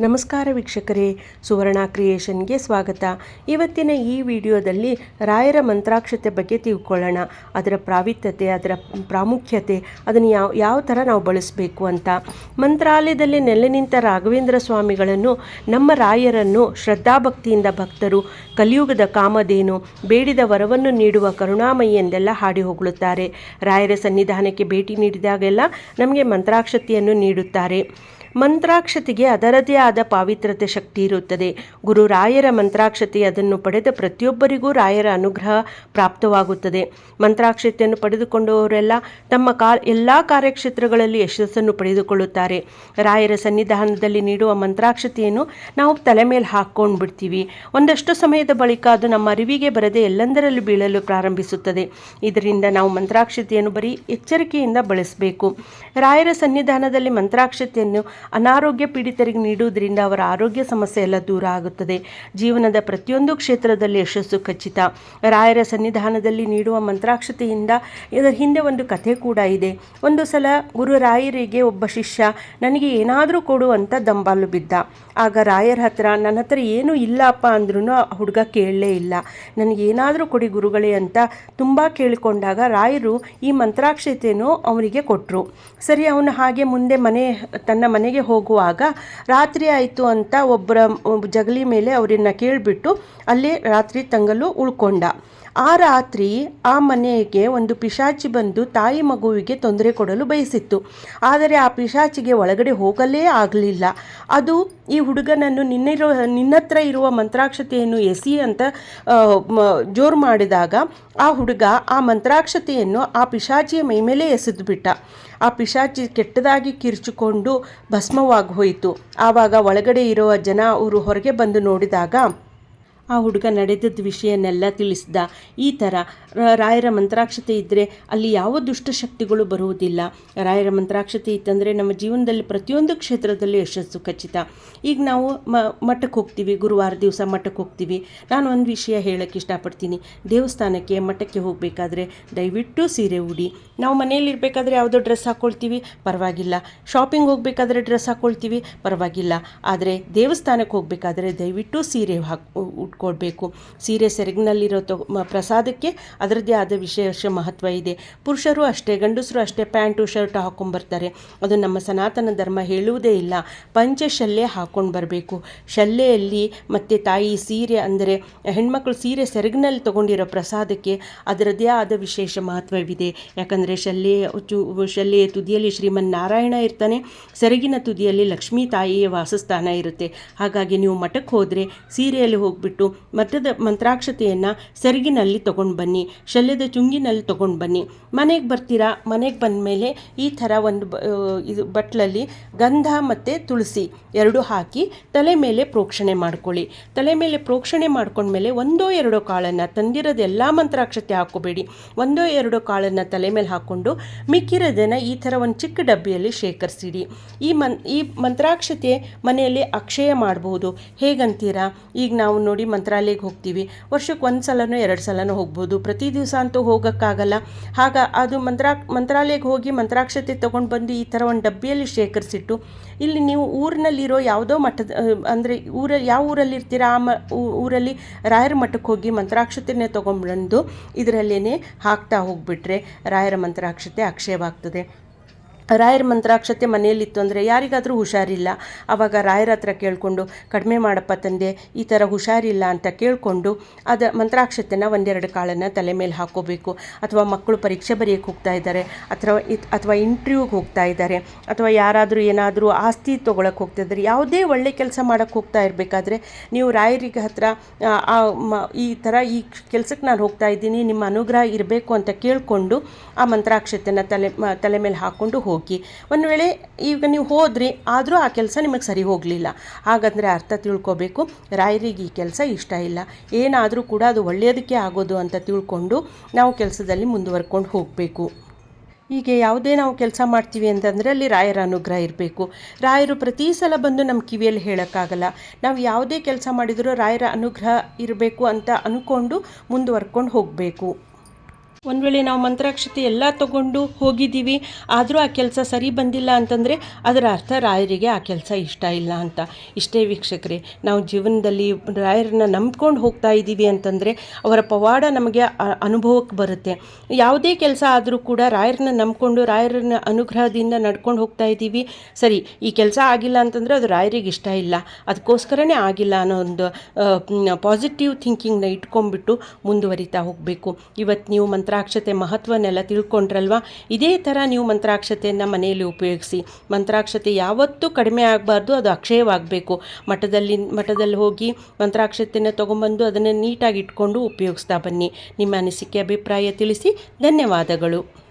ನಮಸ್ಕಾರ ವೀಕ್ಷಕರೇ, ಸುವರ್ಣ ಕ್ರಿಯೇಷನ್ಗೆ ಸ್ವಾಗತ. ಇವತ್ತಿನ ಈ ವಿಡಿಯೋದಲ್ಲಿ ರಾಯರ ಮಂತ್ರಾಕ್ಷತೆ ಬಗ್ಗೆ ತಿಳ್ಕೊಳ್ಳೋಣ. ಅದರ ಪ್ರಾವಿತ್ಯತೆ, ಅದರ ಪ್ರಾಮುಖ್ಯತೆ, ಅದನ್ನು ಯಾವ ಯಾವ ಥರ ನಾವು ಬಳಸಬೇಕು ಅಂತ. ಮಂತ್ರಾಲಯದಲ್ಲಿ ನೆಲೆ ನಿಂತ ರಾಘವೇಂದ್ರ ಸ್ವಾಮಿಗಳನ್ನು, ನಮ್ಮ ರಾಯರನ್ನು ಶ್ರದ್ಧಾಭಕ್ತಿಯಿಂದ ಭಕ್ತರು, ಕಲಿಯುಗದ ಕಾಮಧೇನು, ಬೇಡಿದ ವರವನ್ನು ನೀಡುವ ಕರುಣಾಮಯಿ ಎಂದೆಲ್ಲ ಹಾಡಿ ರಾಯರ ಸನ್ನಿಧಾನಕ್ಕೆ ಭೇಟಿ ನೀಡಿದಾಗೆಲ್ಲ ನಮಗೆ ಮಂತ್ರಾಕ್ಷತೆಯನ್ನು ನೀಡುತ್ತಾರೆ. ಮಂತ್ರಾಕ್ಷತೆಗೆ ಅದರದೇ ಆದ ಪಾವಿತ್ರತೆ ಶಕ್ತಿ ಇರುತ್ತದೆ. ಗುರು ರಾಯರ ಮಂತ್ರಾಕ್ಷತೆ ಅದನ್ನು ಪಡೆದ ಪ್ರತಿಯೊಬ್ಬರಿಗೂ ರಾಯರ ಅನುಗ್ರಹ ಪ್ರಾಪ್ತವಾಗುತ್ತದೆ. ಮಂತ್ರಾಕ್ಷತೆಯನ್ನು ಪಡೆದುಕೊಂಡವರೆಲ್ಲ ತಮ್ಮ ಕಾ, ಎಲ್ಲ ಕಾರ್ಯಕ್ಷೇತ್ರಗಳಲ್ಲಿ ಯಶಸ್ಸನ್ನು ಪಡೆದುಕೊಳ್ಳುತ್ತಾರೆ. ರಾಯರ ಸನ್ನಿಧಾನದಲ್ಲಿ ನೀಡುವ ಮಂತ್ರಾಕ್ಷತೆಯನ್ನು ನಾವು ತಲೆ ಮೇಲೆ ಹಾಕ್ಕೊಂಡು ಬಿಡ್ತೀವಿ. ಒಂದಷ್ಟು ಸಮಯದ ಬಳಿಕ ಅದು ನಮ್ಮ ಅರಿವಿಗೆ ಬರದೆ ಎಲ್ಲೆಂದರಲ್ಲಿ ಬೀಳಲು ಪ್ರಾರಂಭಿಸುತ್ತದೆ. ಇದರಿಂದ ನಾವು ಮಂತ್ರಾಕ್ಷತೆಯನ್ನು ಬರೀ ಎಚ್ಚರಿಕೆಯಿಂದ ಬಳಸಬೇಕು. ರಾಯರ ಸನ್ನಿಧಾನದಲ್ಲಿ ಮಂತ್ರಾಕ್ಷತೆಯನ್ನು ಅನಾರೋಗ್ಯ ಪೀಡಿತರಿಗೆ ನೀಡುವುದರಿಂದ ಅವರ ಆರೋಗ್ಯ ಸಮಸ್ಯೆ ಎಲ್ಲ ದೂರ ಆಗುತ್ತದೆ. ಜೀವನದ ಪ್ರತಿಯೊಂದು ಕ್ಷೇತ್ರದಲ್ಲಿ ಯಶಸ್ಸು ಖಚಿತ. ರಾಯರ ಸನ್ನಿಧಾನದಲ್ಲಿ ನೀಡುವ ಮಂತ್ರಾಕ್ಷತೆಯಿಂದ ಇದರ ಹಿಂದೆ ಒಂದು ಕಥೆ ಕೂಡ ಇದೆ. ಒಂದು ಸಲ ಗುರು ರಾಯರಿಗೆ ಒಬ್ಬ ಶಿಷ್ಯ, ನನಗೆ ಏನಾದರೂ ಕೊಡು ಅಂತ ದಂಬಾಲು ಬಿದ್ದ. ಆಗ ರಾಯರ ಹತ್ರ, ನನ್ನ ಹತ್ರ ಏನೂ ಇಲ್ಲಪ್ಪ ಅಂದ್ರೂ ಹುಡುಗ ಕೇಳಲೇ ಇಲ್ಲ. ನನಗೆ ಏನಾದರೂ ಕೊಡಿ ಗುರುಗಳೇ ಅಂತ ತುಂಬ ಕೇಳಿಕೊಂಡಾಗ ರಾಯರು ಈ ಮಂತ್ರಾಕ್ಷತೆಯನ್ನು ಅವನಿಗೆ ಕೊಟ್ಟರು ಸರಿ, ಅವನು ಹಾಗೆ ಮುಂದೆ ಮನೆ, ತನ್ನ ಮನೆಗೆ ಹೋಗುವಾಗ ರಾತ್ರಿ ಆಯಿತು ಅಂತ ಒಬ್ಬರ ಜಗಲಿ ಮೇಲೆ ಅವರನ್ನ ಕೇಳಿಬಿಟ್ಟು ಅಲ್ಲಿ ರಾತ್ರಿ ತಂಗಲು ಉಳ್ಕೊಂಡ. ಆ ರಾತ್ರಿ ಆ ಮನೆಗೆ ಒಂದು ಪಿಶಾಚಿ ಬಂದು ತಾಯಿ ಮಗುವಿಗೆ ತೊಂದರೆ ಕೊಡಲು ಬಯಸಿತ್ತು. ಆದರೆ ಆ ಪಿಶಾಚಿಗೆ ಒಳಗಡೆ ಹೋಗಲೇ ಆಗಲಿಲ್ಲ. ಅದು ಈ ಹುಡುಗನನ್ನು ನಿನ್ನಿರೋ ನಿನ್ನತ್ರ ಇರುವ ಮಂತ್ರಾಕ್ಷತೆಯನ್ನು ಎಸಿ ಅಂತ ಜೋರು ಮಾಡಿದಾಗ ಆ ಹುಡುಗ ಆ ಮಂತ್ರಾಕ್ಷತೆಯನ್ನು ಆ ಪಿಶಾಚಿಯ ಮೈಮೇಲೆ ಎಸೆದು ಬಿಟ್ಟ. ಆ ಪಿಶಾಚಿ ಕೆಟ್ಟದಾಗಿ ಕಿರ್ಚಿಕೊಂಡು ಭಸ್ಮವಾಗಿ ಹೋಯಿತು. ಆವಾಗ ಒಳಗಡೆ ಇರುವ ಜನ ಅವರು ಹೊರಗೆ ಬಂದು ನೋಡಿದಾಗ ಆ ಹುಡುಗ ನಡೆದದ ವಿಷಯನೆಲ್ಲ ತಿಳಿಸಿದ. ಈ ಥರ ರಾಯರ ಮಂತ್ರಾಕ್ಷತೆ ಇದ್ದರೆ ಅಲ್ಲಿ ಯಾವ ದುಷ್ಟಶಕ್ತಿಗಳು ಬರುವುದಿಲ್ಲ. ರಾಯರ ಮಂತ್ರಾಕ್ಷತೆ ಇತ್ತಂದರೆ ನಮ್ಮ ಜೀವನದಲ್ಲಿ ಪ್ರತಿಯೊಂದು ಕ್ಷೇತ್ರದಲ್ಲಿ ಯಶಸ್ಸು ಖಚಿತ. ಈಗ ನಾವು ಮಠಕ್ಕೆ ಹೋಗ್ತೀವಿ, ಗುರುವಾರ ದಿವಸ ಮಠಕ್ಕೆ ಹೋಗ್ತೀವಿ. ನಾನು ಒಂದು ವಿಷಯ ಹೇಳೋಕ್ಕೆ ಇಷ್ಟಪಡ್ತೀನಿ. ದೇವಸ್ಥಾನಕ್ಕೆ, ಮಠಕ್ಕೆ ಹೋಗಬೇಕಾದ್ರೆ ದಯವಿಟ್ಟು ಸೀರೆ ಉಡಿ. ನಾವು ಮನೆಯಲ್ಲಿರಬೇಕಾದ್ರೆ ಯಾವುದೋ ಡ್ರೆಸ್ ಹಾಕ್ಕೊಳ್ತೀವಿ ಪರವಾಗಿಲ್ಲ. ಶಾಪಿಂಗ್ ಹೋಗಬೇಕಾದ್ರೆ ಡ್ರೆಸ್ ಹಾಕ್ಕೊಳ್ತೀವಿ ಪರವಾಗಿಲ್ಲ. ಆದರೆ ದೇವಸ್ಥಾನಕ್ಕೆ ಹೋಗಬೇಕಾದ್ರೆ ದಯವಿಟ್ಟು ಸೀರೆ ಹಾಕ್ ಉಟ್ಕೊಳ್ಬೇಕು ಸೀರೆ ಸೆರಗಿನಲ್ಲಿರೋ ತೊ ಪ್ರಸಾದಕ್ಕೆ ಅದರದ್ದೇ ಆದ ವಿಶೇಷ ಮಹತ್ವ ಇದೆ. ಪುರುಷರು ಅಷ್ಟೇ, ಗಂಡಸರು ಅಷ್ಟೇ ಪ್ಯಾಂಟು, ಶರ್ಟ್ ಹಾಕ್ಕೊಂಬರ್ತಾರೆ ಅದು ನಮ್ಮ ಸನಾತನ ಧರ್ಮ ಹೇಳುವುದೇ ಇಲ್ಲ. ಪಂಚಶಲ್ಯ ಹಾಕೊಂಡು ಬರಬೇಕು. ಶಲ್ಲೆಯಲ್ಲಿ ಮತ್ತು ತಾಯಿ ಸೀರೆ ಅಂದರೆ ಹೆಣ್ಮಕ್ಳು ಸೀರೆ ಸೆರಗಿನಲ್ಲಿ ತೊಗೊಂಡಿರೋ ಪ್ರಸಾದಕ್ಕೆ ಅದರದ್ದೇ ಆದ ವಿಶೇಷ ಮಹತ್ವವಿದೆ. ಯಾಕಂದರೆ ಶಲ್ಯ ಚು ಶಲ್ಯ ತುದಿಯಲ್ಲಿ ಶ್ರೀಮನ್ ನಾರಾಯಣ ಇರ್ತಾನೆ. ಸೆರಗಿನ ತುದಿಯಲ್ಲಿ ಲಕ್ಷ್ಮೀ ತಾಯಿಯ ವಾಸಸ್ಥಾನ ಇರುತ್ತೆ. ಹಾಗಾಗಿ ನೀವು ಮಠಕ್ಕೆ ಹೋದರೆ ಸೀರೆಯಲ್ಲಿ ಹೋಗ್ಬಿಟ್ಟು ಮಠದ ಮಂತ್ರಾಕ್ಷತೆಯನ್ನು ಸೆರಗಿನಲ್ಲಿ ತೊಗೊಂಡು ಬನ್ನಿ, ಶಲ್ಯದ ಚುಂಗಿನಲ್ಲಿ ತೊಗೊಂಡು ಬನ್ನಿ. ಮನೆಗೆ ಬರ್ತೀರಾ? ಮನೆಗೆ ಬಂದ ಮೇಲೆ ಈ ಥರ ಒಂದು ಇದು ಬಟ್ಲಲ್ಲಿ ಗಂಧ ಮತ್ತು ತುಳಸಿ ಎರಡು ಹಾಕಿ ತಲೆ ಮೇಲೆ ಪ್ರೋಕ್ಷಣೆ ಮಾಡ್ಕೊಳ್ಳಿ. ತಲೆ ಮೇಲೆ ಪ್ರೋಕ್ಷಣೆ ಮಾಡ್ಕೊಂಡ್ಮೇಲೆ ಒಂದೋ ಎರಡೋ ಕಾಳನ್ನು, ತಂದಿರೋದು ಎಲ್ಲ ಮಂತ್ರಾಕ್ಷತೆ ಹಾಕೋಬೇಡಿ ಒಂದೋ ಎರಡೋ ಕಾಳನ್ನು ತಲೆ ಮೇಲೆ ಹಾಕ್ಕೊಂಡು ಮಿಕ್ಕಿರೋದನ್ನು ಈ ಥರ ಒಂದು ಚಿಕ್ಕ ಡಬ್ಬಿಯಲ್ಲಿ ಶೇಖರಿಸಿಡಿ. ಈ ಮನ್, ಈ ಮಂತ್ರಾಕ್ಷತೆ ಮನೆಯಲ್ಲಿ ಅಕ್ಷಯ ಮಾಡಬಹುದು ಹೇಗಂತೀರಾ? ಈಗ ನಾವು ನೋಡಿ ಮಂತ್ರಾಲಯಕ್ಕೆ ಹೋಗ್ತೀವಿ. ವರ್ಷಕ್ಕೆ ಒಂದು ಸಲನೋ ಎರಡು ಸಲನೋ ಹೋಗ್ಬೋದು. ಪ್ರತಿ ದಿವಸ ಅಂತೂ ಹೋಗೋಕ್ಕಾಗಲ್ಲ. ಆಗ ಅದು ಮಂತ್ರಾ, ಮಂತ್ರಾಲಯಕ್ಕೆ ಹೋಗಿ ಮಂತ್ರಾಕ್ಷತೆ ತೊಗೊಂಡು ಬಂದು ಈ ಥರ ಒಂದು ಡಬ್ಬಿಯಲ್ಲಿ ಶೇಖರಿಸಿಟ್ಟು ಇಲ್ಲಿ ನೀವು ಊರಿನಲ್ಲಿರೋ ಯಾವುದೋ ಮಠದ, ಅಂದರೆ ಊರ, ಯಾವ ಊರಲ್ಲಿ ಇರ್ತೀರಾ? ಆ ಮ ಊರಲ್ಲಿ ರಾಯರ ಮಠಕ್ಕೆ ಹೋಗಿ ಮಂತ್ರಾಕ್ಷತೆನೇ ತೊಗೊಂಡ್ಬಂದು ಇದರಲ್ಲೇ ಹಾಕ್ತಾ ಹೋಗಿಬಿಟ್ರೆ ರಾಯರ ಮಂತ್ರಾಕ್ಷತೆ ಅಕ್ಷಯವಾಗ್ತದೆ ರಾಯರ ಮಂತ್ರಾಕ್ಷತೆ ಮನೆಯಲ್ಲಿತ್ತು ಅಂದರೆ ಯಾರಿಗಾದರೂ ಹುಷಾರಿಲ್ಲ. ಆವಾಗ ರಾಯರ ಹತ್ರ ಕೇಳಿಕೊಂಡು, ಕಡಿಮೆ ಮಾಡಪ್ಪ ತಂದೆ, ಈ ಥರ ಹುಷಾರಿಲ್ಲ ಅಂತ ಕೇಳಿಕೊಂಡು ಅದು ಮಂತ್ರಾಕ್ಷತೆನ ಒಂದೆರಡು ಕಾಳನ್ನು ತಲೆ ಮೇಲೆ ಹಾಕೋಬೇಕು. ಅಥವಾ ಮಕ್ಕಳು ಪರೀಕ್ಷೆ ಬರೆಯೋಕ್ಕೆ ಹೋಗ್ತಾ ಇದ್ದಾರೆ, ಅಥವಾ ಅಥವಾ ಇಂಟ್ರ್ಯೂಗೆ ಹೋಗ್ತಾ ಇದ್ದಾರೆ, ಅಥವಾ ಯಾರಾದರೂ ಏನಾದರೂ ಆಸ್ತಿ ತೊಗೊಳಕ್ಕೆ ಹೋಗ್ತಾ ಇದ್ದಾರೆ, ಯಾವುದೇ ಒಳ್ಳೆ ಕೆಲಸ ಮಾಡೋಕ್ಕೆ ಹೋಗ್ತಾ ಇರಬೇಕಾದ್ರೆ ನೀವು ರಾಯರಿಗೆ ಹತ್ರ ಈ ಥರ ಈ ಕೆಲಸಕ್ಕೆ ನಾನು ಹೋಗ್ತಾ ಇದ್ದೀನಿ, ನಿಮ್ಮ ಅನುಗ್ರಹ ಇರಬೇಕು ಅಂತ ಕೇಳಿಕೊಂಡು ಆ ಮಂತ್ರಾಕ್ಷತೆನ ತಲೆ ತಲೆ ಮೇಲೆ ಹಾಕ್ಕೊಂಡು ಹೋಗಿ ಒಂದು ವೇಳೆ ಈಗ ನೀವು ಹೋದ್ರಿ ಆದರೂ ಆ ಕೆಲಸ ನಿಮಗೆ ಸರಿ ಹೋಗಲಿಲ್ಲ. ಹಾಗಂದರೆ ಅರ್ಥ ತಿಳ್ಕೊಬೇಕು. ರಾಯರಿಗೆ ಈ ಕೆಲಸ ಇಷ್ಟ ಇಲ್ಲ. ಏನಾದರೂ ಕೂಡ ಅದು ಒಳ್ಳೆಯದಕ್ಕೆ ಆಗೋದು ಅಂತ ತಿಳ್ಕೊಂಡು ನಾವು ಕೆಲಸದಲ್ಲಿ ಮುಂದುವರ್ಕೊಂಡು ಹೋಗಬೇಕು. ಹೀಗೆ ಯಾವುದೇ ನಾವು ಕೆಲಸ ಮಾಡ್ತೀವಿ ಅಂತಂದರೆ ಅಲ್ಲಿ ರಾಯರ ಅನುಗ್ರಹ ಇರಬೇಕು. ರಾಯರು ಪ್ರತಿ ಸಲ ಬಂದು ನಮ್ಮ ಕಿವಿಯಲ್ಲಿ ಹೇಳೋಕ್ಕಾಗಲ್ಲ. ನಾವು ಯಾವುದೇ ಕೆಲಸ ಮಾಡಿದರೂ ರಾಯರ ಅನುಗ್ರಹ ಇರಬೇಕು ಅಂತ ಅಂದ್ಕೊಂಡು ಮುಂದುವರ್ಕೊಂಡು ಹೋಗಬೇಕು. ಒಂದು ವೇಳೆ ನಾವು ಮಂತ್ರಾಕ್ಷತೆ ಎಲ್ಲ ತಗೊಂಡು ಹೋಗಿದ್ದೀವಿ, ಆದರೂ ಆ ಕೆಲಸ ಸರಿ ಬಂದಿಲ್ಲ ಅಂತಂದರೆ ಅದರ ಅರ್ಥ ರಾಯರಿಗೆ ಆ ಕೆಲಸ ಇಷ್ಟ ಇಲ್ಲ ಅಂತ. ಇಷ್ಟೇ ವೀಕ್ಷಕರೇ, ನಾವು ಜೀವನದಲ್ಲಿ ರಾಯರನ್ನ ನಂಬ್ಕೊಂಡು ಹೋಗ್ತಾ ಇದ್ದೀವಿ ಅಂತಂದರೆ ಅವರ ಪವಾಡ ನಮಗೆ ಅನುಭವಕ್ಕೆ ಬರುತ್ತೆ. ಯಾವುದೇ ಕೆಲಸ ಆದರೂ ಕೂಡ ರಾಯರನ್ನ ನಂಬ್ಕೊಂಡು, ರಾಯರನ್ನ ಅನುಗ್ರಹದಿಂದ ನಡ್ಕೊಂಡು ಹೋಗ್ತಾ ಇದ್ದೀವಿ. ಸರಿ, ಈ ಕೆಲಸ ಆಗಿಲ್ಲ ಅಂತಂದರೆ ಅದು ರಾಯರಿಗೆ ಇಷ್ಟ ಇಲ್ಲ. ಅದಕ್ಕೋಸ್ಕರನೇ ಆಗಿಲ್ಲ ಅನ್ನೋ ಒಂದು ಪಾಸಿಟಿವ್ ಥಿಂಕಿಂಗ್ನ ಇಟ್ಕೊಂಡ್ಬಿಟ್ಟು ಮುಂದುವರಿತಾ ಹೋಗಬೇಕು. ಇವತ್ತು ನೀವು ಮಂತ್ರಾಕ್ಷತೆ ಮಹತ್ವನೆಲ್ಲ ತಿಳ್ಕೊಂಡ್ರಲ್ವಾ? ಇದೇ ಥರ ನೀವು ಮಂತ್ರಾಕ್ಷತೆಯನ್ನು ಮನೆಯಲ್ಲಿ ಉಪಯೋಗಿಸಿ. ಮಂತ್ರಾಕ್ಷತೆ ಯಾವತ್ತೂ ಕಡಿಮೆ ಆಗಬಾರ್ದು, ಅದು ಅಕ್ಷಯವಾಗಬೇಕು. ಮಠದಲ್ಲಿ ಮಠದಲ್ಲಿ ಹೋಗಿ ಮಂತ್ರಾಕ್ಷತೆಯನ್ನು ತೊಗೊಂಬಂದು ಅದನ್ನು ನೀಟಾಗಿ ಇಟ್ಕೊಂಡು ಉಪಯೋಗಿಸ್ತಾ ಬನ್ನಿ. ನಿಮ್ಮ ಅನಿಸಿಕೆ, ಅಭಿಪ್ರಾಯ ತಿಳಿಸಿ. ಧನ್ಯವಾದಗಳು.